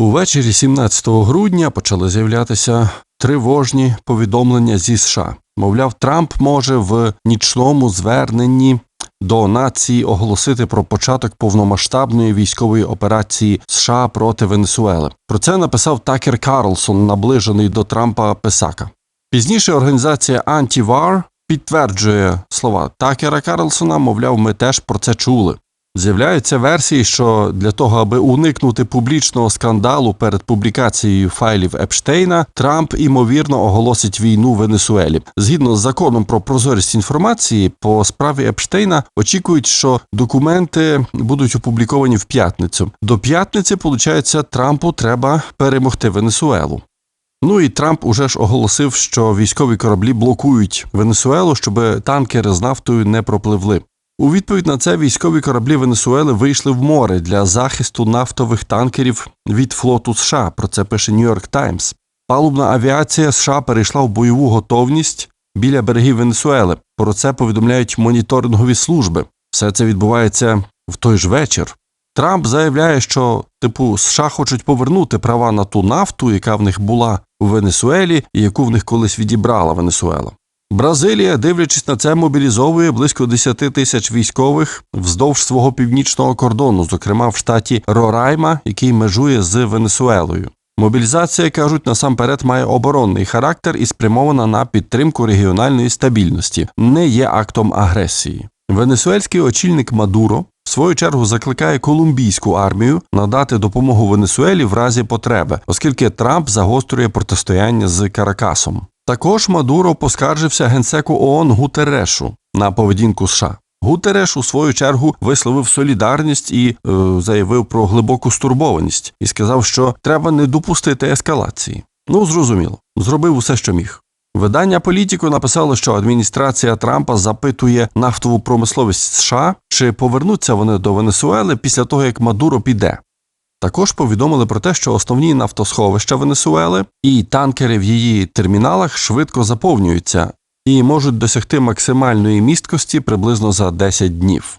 Увечері 17 грудня почали з'являтися тривожні повідомлення зі США. Мовляв, Трамп може в нічному зверненні до нації оголосити про початок повномасштабної військової операції США проти Венесуели. Про це написав Такер Карлсон, наближений до Трампа Писака. Пізніше організація Anti-War підтверджує слова Такера Карлсона, мовляв, ми теж про це чули. З'являються версії, що для того, аби уникнути публічного скандалу перед публікацією файлів Епштейна, Трамп імовірно оголосить війну Венесуелі. Згідно з законом про прозорість інформації, по справі Епштейна очікують, що документи будуть опубліковані в п'ятницю. До п'ятниці, виходить, Трампу треба перемогти Венесуелу. Ну і Трамп уже ж оголосив, що військові кораблі блокують Венесуелу, щоб танкери з нафтою не пропливли. У відповідь на це військові кораблі Венесуели вийшли в море для захисту нафтових танкерів від флоту США. Про це пише Нью-Йорк Таймс. Палубна авіація США перейшла в бойову готовність біля берегів Венесуели. Про це повідомляють моніторингові служби. Все це відбувається в той ж вечір. Трамп заявляє, що типу США хочуть повернути права на ту нафту, яка в них була у Венесуелі, і яку в них колись відібрала Венесуела. Бразилія, дивлячись на це, мобілізовує близько 10 тисяч військових вздовж свого північного кордону, зокрема в штаті Рорайма, який межує з Венесуелою. Мобілізація кажуть насамперед має оборонний характер і спрямована на підтримку регіональної стабільності, не є актом агресії. Венесуельський очільник Мадуро в свою чергу закликає колумбійську армію надати допомогу Венесуелі в разі потреби, оскільки Трамп загострює протистояння з Каракасом. Також Мадуро поскаржився генсеку ООН Гутерешу на поведінку США. Гутереш у свою чергу висловив солідарність і е, заявив про глибоку стурбованість і сказав, що треба не допустити ескалації. Ну зрозуміло, зробив усе, що міг. Видання Політіко написало, що адміністрація Трампа запитує нафтову промисловість США, чи повернуться вони до Венесуели після того, як Мадуро піде. Також повідомили про те, що основні нафтосховища Венесуели і танкери в її терміналах швидко заповнюються і можуть досягти максимальної місткості приблизно за 10 днів.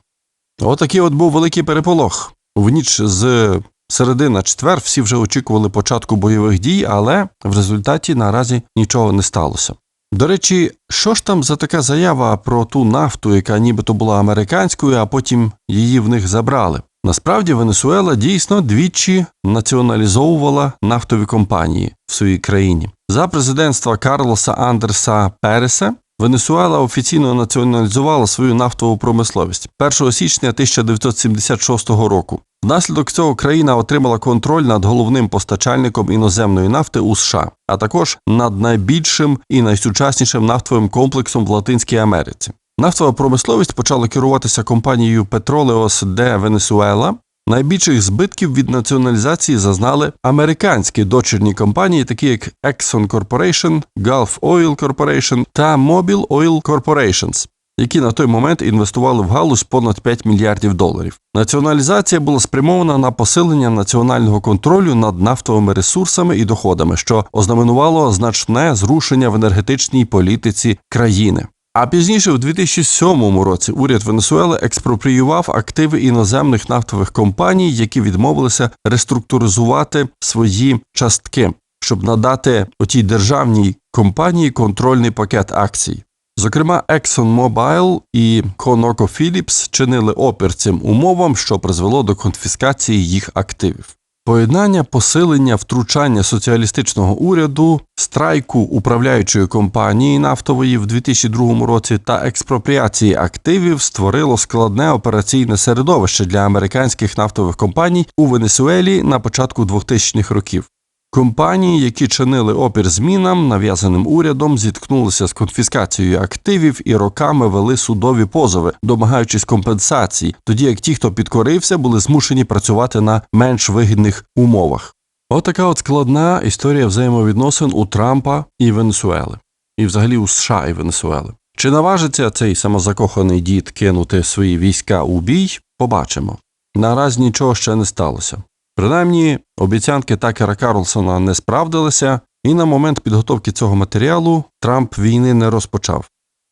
Отакий от був великий переполох. В ніч з середи на четвер всі вже очікували початку бойових дій, але в результаті наразі нічого не сталося. До речі, що ж там за така заява про ту нафту, яка нібито була американською, а потім її в них забрали? Насправді Венесуела дійсно двічі націоналізовувала нафтові компанії в своїй країні. За президентства Карлоса Андерса Переса Венесуела офіційно націоналізувала свою нафтову промисловість 1 січня 1976 року. Внаслідок цього країна отримала контроль над головним постачальником іноземної нафти у США, а також над найбільшим і найсучаснішим нафтовим комплексом в Латинській Америці. Нафтова промисловість почала керуватися компанією Petroleos de Venezuela. Найбільших збитків від націоналізації зазнали американські дочірні компанії, такі як Exxon Corporation, Gulf Oil Corporation та Mobil Oil Corporations, які на той момент інвестували в галузь понад 5 мільярдів доларів. Націоналізація була спрямована на посилення національного контролю над нафтовими ресурсами і доходами, що ознаменувало значне зрушення в енергетичній політиці країни. А пізніше, у 2007 році, уряд Венесуели експропріював активи іноземних нафтових компаній, які відмовилися реструктуризувати свої частки, щоб надати отій державній компанії контрольний пакет акцій. Зокрема, ExxonMobil і ConocoPhillips чинили опір цим умовам, що призвело до конфіскації їх активів. Поєднання посилення втручання соціалістичного уряду, страйку управляючої компанії нафтової в 2002 році та експропріації активів створило складне операційне середовище для американських нафтових компаній у Венесуелі на початку 2000-х років. Компанії, які чинили опір змінам, нав'язаним урядом, зіткнулися з конфіскацією активів і роками вели судові позови, домагаючись компенсацій, тоді як ті, хто підкорився, були змушені працювати на менш вигідних умовах. Отака от складна історія взаємовідносин у Трампа і Венесуели, і взагалі у США і Венесуели. Чи наважиться цей самозакоханий дід кинути свої війська у бій? Побачимо. Наразі нічого ще не сталося. Принаймні, обіцянки Такера Карлсона не справдилися, і на момент підготовки цього матеріалу Трамп війни не розпочав.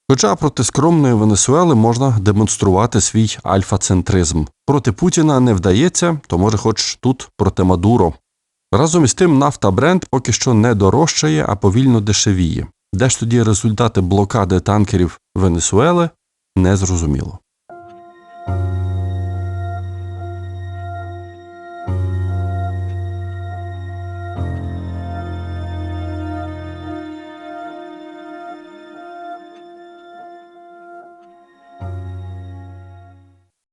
Хоча проти скромної Венесуели можна демонструвати свій альфа-центризм. Проти Путіна не вдається, то може хоч тут проти Мадуро. Разом із тим, нафта бренд поки що не дорожчає, а повільно дешевіє. Де ж тоді результати блокади танкерів Венесуели, незрозуміло.